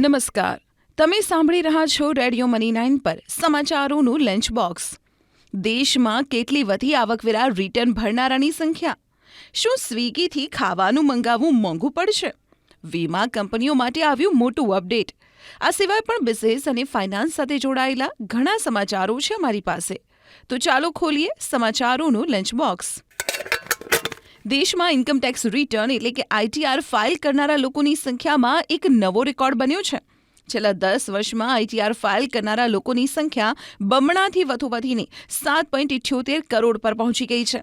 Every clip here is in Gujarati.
નમસ્કાર. તમે સાંભળી રહ્યા છો રેડિયો મની નાઇન પર સમાચારોનું લંચ બોક્સ. દેશમાં કેટલી વધી આવકવેરા રિટર્ન ભરનારાની સંખ્યા? શું સ્વિગીથી ખાવાનું મંગાવવું મોંઘું પડશે? વીમા કંપનીઓ માટે આવ્યું મોટું અપડેટ. આ સિવાય પણ બિઝનેસ અને ફાઇનાન્સ સાથે જોડાયેલા ઘણા સમાચારો છે અમારી પાસે. તો ચાલો ખોલીએ સમાચારોનું લંચ બોક્સ. દેશમાં ઇન્કમટેક્સ રિટર્ન એટલે કે આઈટીઆર ફાઇલ કરનારા લોકોની સંખ્યામાં એક નવો રેકોર્ડ બન્યો છે. છેલ્લા દસ વર્ષમાં આઈટીઆર ફાઇલ કરનારા લોકોની સંખ્યા બમણાથી વધુ વધીને સાત પોઈન્ટ ઇઠ્યોતેર કરોડ પર પહોંચી ગઈ છે.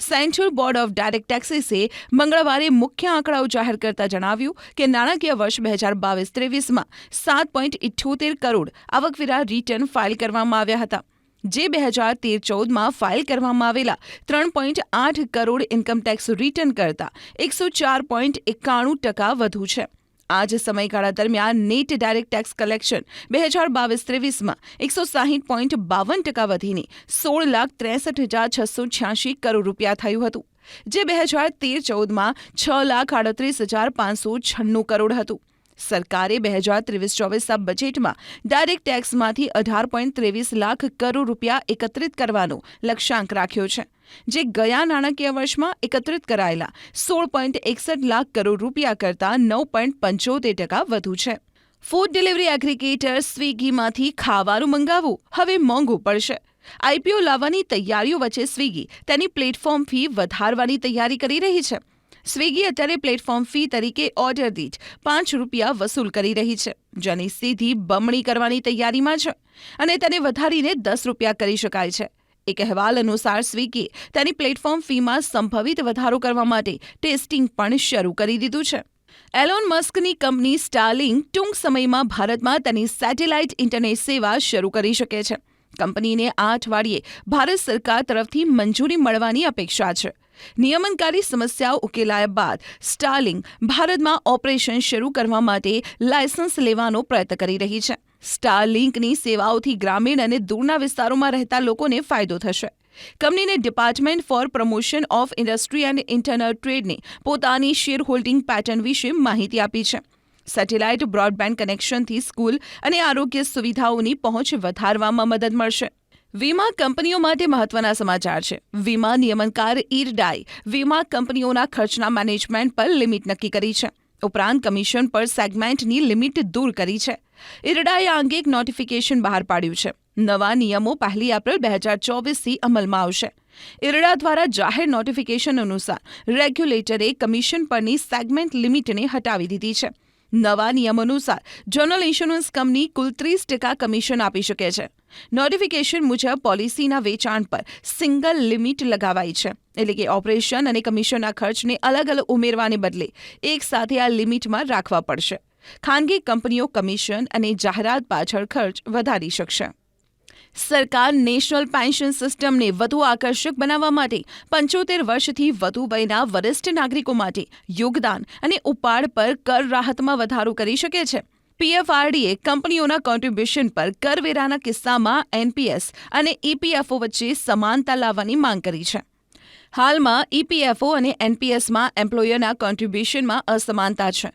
સેન્ટ્રલ બોર્ડ ઓફ ડાયરેક્ટ ટેક્સીસે મંગળવારે મુખ્ય આંકડાઓ જાહેર કરતા જણાવ્યું કે નાણાકીય વર્ષ બે હજાર બાવીસ ત્રેવીસમાં સાત પોઈન્ટ ઇઠ્યોતેર કરોડ આવકવેરા રિટર્ન ફાઇલ કરવામાં આવ્યા હતા. જે બે હજાર તેર ચૌદમાં ફાઇલ કરવામાં આવેલા ત્રણ પોઈન્ટ આઠ કરોડ ઇન્કમટેક્સ રિટર્ન કરતાં એકસો ચાર પોઈન્ટ એકાણું ટકા વધુ છે. આ જ સમયગાળા દરમિયાન નેટ ડાયરેક્ટ ટેક્સ કલેક્શન બે હજાર બાવીસ ત્રેવીસમાં એકસો સાહીઠ પોઈન્ટ બાવન ટકા વધીને સોળ લાખ ત્રેસઠ હજાર છસો છ્યાસી કરોડ રૂપિયા થયું હતું, જે બે હજાર તેર ચૌદમાં છ લાખ આડત્રીસ હજાર પાંચસો છન્નું કરોડ હતું. સરકારે બે હજાર ત્રેવીસ ચોવીસના બજેટમાં ડાયરેક્ટ ટેક્સમાંથી અઢાર પોઈન્ટ ત્રેવીસ લાખ કરોડ રૂપિયા એકત્રિત કરવાનો લક્ષ્યાંક રાખ્યો છે, જે ગયા નાણાકીય વર્ષમાં એકત્રિત કરાયેલા સોળ પોઈન્ટ એકસઠ લાખ કરોડ રૂપિયા કરતાં નવ પોઈન્ટ પંચોતેર ટકા વધુ છે. ફૂડ ડિલિવરી એગ્રીગેટર સ્વિગીમાંથી ખાવાનું મંગાવવું હવે મોંઘું પડશે. આઈપીઓ લાવવાની તૈયારીઓ વચ્ચે સ્વિગી તેની પ્લેટફોર્મ ફી વધારવાની તૈયારી કરી રહી છે. સ્વિગી અત્યારે પ્લેટફોર્મ ફી તરીકે ઓર્ડર દીઠ પાંચ રૂપિયા વસૂલ કરી રહી છે. જેની સીધી બમણી કરવાની તૈયારીમાં છે અને તેને વધારીને દસ રૂપિયા કરી શકાય છે. એક અહેવાલ અનુસાર સ્વિગી તેની પ્લેટફોર્મ ફીમાં સંભવિત વધારો કરવા માટે ટેસ્ટિંગ પણ શરૂ કરી દીધું છે. એલોન મસ્કની કંપની સ્ટારલિંક ટૂંક સમયમાં ભારતમાં તેની સેટેલાઇટ ઇન્ટરનેટ સેવા શરૂ કરી શકે છે. કંપનીને આ અઠવાડિયે ભારત સરકાર તરફથી મંજૂરી મળવાની અપેક્ષા છે. નિયમનકારી સમસ્યાઓ ઉકેલાયા બાદ સ્ટાર્લિંગ ભારતમાં ઓપરેશન શરૂ કરવા માટે લાયસન્સ લેવાનો પ્રયત્ન કરી રહી છે. સ્ટારલિંકની સેવાઓથી ગ્રામીણ અને દૂરના વિસ્તારોમાં રહેતા લોકોને ફાયદો થશે. કંપનીને department for promotion of industry and internal ટ્રેડને પોતાની શેર હોલ્ડિંગ પેટર્ન વિશે માહિતી આપી છે. સેટેલાઇટ બ્રોડબેન્ડ કનેક્શનથી સ્કૂલ અને આરોગ્ય સુવિધાઓની પહોંચ વધારવામાં મદદ મળશે. વીમા કંપનીઓ માટે મહત્વના સમાચાર છે. વીમા નિયમનકાર ઈરડાઈ વીમા કંપનીઓના ખર્ચના મેનેજમેન્ટ પર લિમિટ નક્કી કરી છે. ઉપરાંત કમિશન પર સેગમેન્ટની લિમિટ દૂર કરી છે. ઈરડાએ આ અંગે એક નોટિફિકેશન બહાર પાડ્યું છે. નવા નિયમો પહેલી એપ્રિલ બે હજાર ચોવીસથી અમલમાં આવશે. ઇરડા દ્વારા જાહેર નોટિફિકેશન અનુસાર રેગ્યુલેટરે કમિશન પરની સેગમેન્ટ લિમિટને હટાવી દીધી છે. નવા નિયમ અનુસાર જનરલ ઇન્સ્યોરન્સ કંપની કુલ ત્રીસ ટકા કમિશન આપી શકે છે. નોટિફિકેશન મુજબ પોલિસીના વેચાણ પર સિંગલ લિમિટ લગાવાઈ છે. એટલે કે ઓપરેશન અને કમિશનના ખર્ચને અલગ અલગ ઉમેરવાને બદલે એક સાથે આ લિમિટમાં રાખવા પડશે. ખાનગી કંપનીઓ કમિશન અને જાહેરાત પાછળ ખર્ચ વધારી શકશે. સરકાર નેશનલ પેન્શન સિસ્ટમને વધુ આકર્ષક બનાવવા માટે પંચોતેર વર્ષથી વધુ વયના વરિષ્ઠ નાગરિકો માટે યોગદાન અને ઉપાડ પર કર રાહતમાં વધારો કરી શકે છે. પીએફઆરડીએ કંપનીઓના કોન્ટ્રીબ્યુશન પર કરવેરાના કિસ્સામાં એનપીએસ અને ઈપીએફઓ વચ્ચે સમાનતા લાવવાની માંગ કરી છે. હાલમાં ઈપીએફઓ અને એનપીએસમાં એમ્પ્લોયરના કોન્ટ્રીબ્યુશનમાં અસમાનતા છે.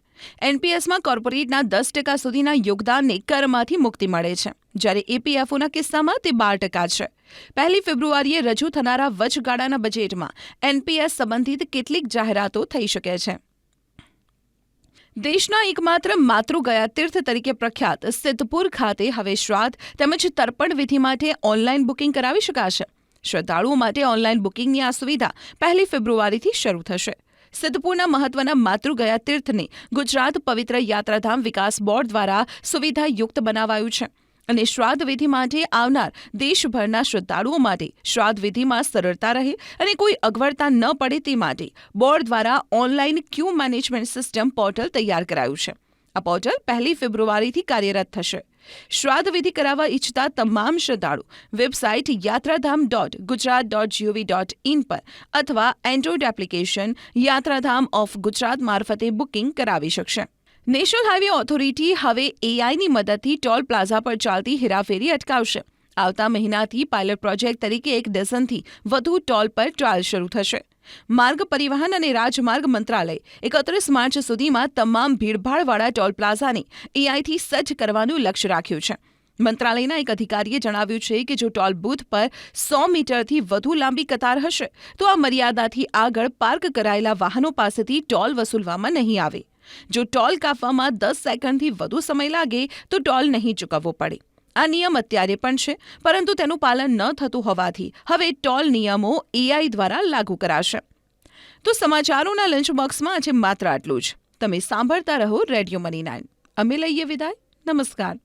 એનપીએસમાં કોર્પોરેટના દસ ટકા સુધીના યોગદાનને કરમાંથી મુક્તિ મળે છે. જ્યારે એપીએફઓના કિસ્સામાં તે બાર ટકા છે. પહેલી ફેબ્રુઆરીએ રજૂ થનારા વચગાળાના બજેટમાં એનપીએસ સંબંધિત કેટલીક જાહેરાતો થઈ શકે છે. દેશના એકમાત્ર માતૃગયા તીર્થ તરીકે પ્રખ્યાત સિદ્ધપુર ખાતે હવે શ્રાદ્ધ તેમજ તર્પણ વિધિ માટે ઓનલાઈન બુકિંગ કરાવી શકાશે. શ્રદ્ધાળુઓ માટે ઓનલાઈન બુકિંગની આ સુવિધા પહેલી ફેબ્રુઆરીથી શરૂ થશે. સિદ્ધપુરના મહત્વના માતૃગયા તીર્થને ગુજરાત પવિત્ર યાત્રાધામ વિકાસ બોર્ડ દ્વારા સુવિધાયુક્ત બનાવાયું છે. અને શ્રાદ્ધ વિધિ માટે આવનાર દેશભરના શ્રદ્ધાળુઓ માટે શ્રાદ્ધ વિધિમાં સરળતા રહે અને કોઈ અગવડતા ન પડે તે માટે બોર્ડ દ્વારા online queue management system portal તૈયાર કરાયું છે. આ પોર્ટલ પહેલી ફેબ્રુઆરીથી કાર્યરત થશે. શ્રાદ્ધ વિધિ કરાવવા ઈચ્છતા તમામ શ્રદ્ધાળુ website Yatradham dot Gujarat dot GOV dot in પર અથવા android application Yatradham of Gujarat મારફતે બુકિંગ કરાવી શકશે. નેશનલ હાઈવે ઓથોરિટી હવે એઆઈની મદદથી ટોલ પ્લાઝા પર ચાલતી હેરાફેરી અટકાવશે. આવતા મહિનાથી પાયલટ પ્રોજેક્ટ તરીકે એક ડઝનથી વધુ ટોલ પર ટ્રાયલ શરૂ થશે. માર્ગ પરિવહન અને રાજમાર્ગ મંત્રાલય એકત્રીસ માર્ચ સુધીમાં તમામ ભીડભાડવાળા ટોલ પ્લાઝાને એઆઈથી સજ્જ કરવાનું લક્ષ્ય રાખ્યું છે. મંત્રાલયના એક અધિકારીએ જણાવ્યું છે કે જો ટોલ બૂથ પર સો મીટરથી વધુ લાંબી કતાર હશે, તો આ મર્યાદાથી આગળ પાર્ક કરાયેલા વાહનો પાસેથી ટોલ વસૂલવામાં નહીં આવે. જો ટોલ કાપવામાં દસ સેકન્ડથી વધુ સમય લાગે, તો ટોલ નહીં ચૂકવવો પડે. આ નિયમ અત્યારે પણ છે, પરંતુ તેનું પાલન ન થતું હોવાથી હવે ટોલ નિયમો એઆઈ દ્વારા લાગુ કરાશે. તો સમાચારોના લંચ બોક્સમાં આજે માત્ર આટલું જ. તમે સાંભળતા રહો રેડિયો મની નાઇન અમે લઈએ વિદાય. નમસ્કાર.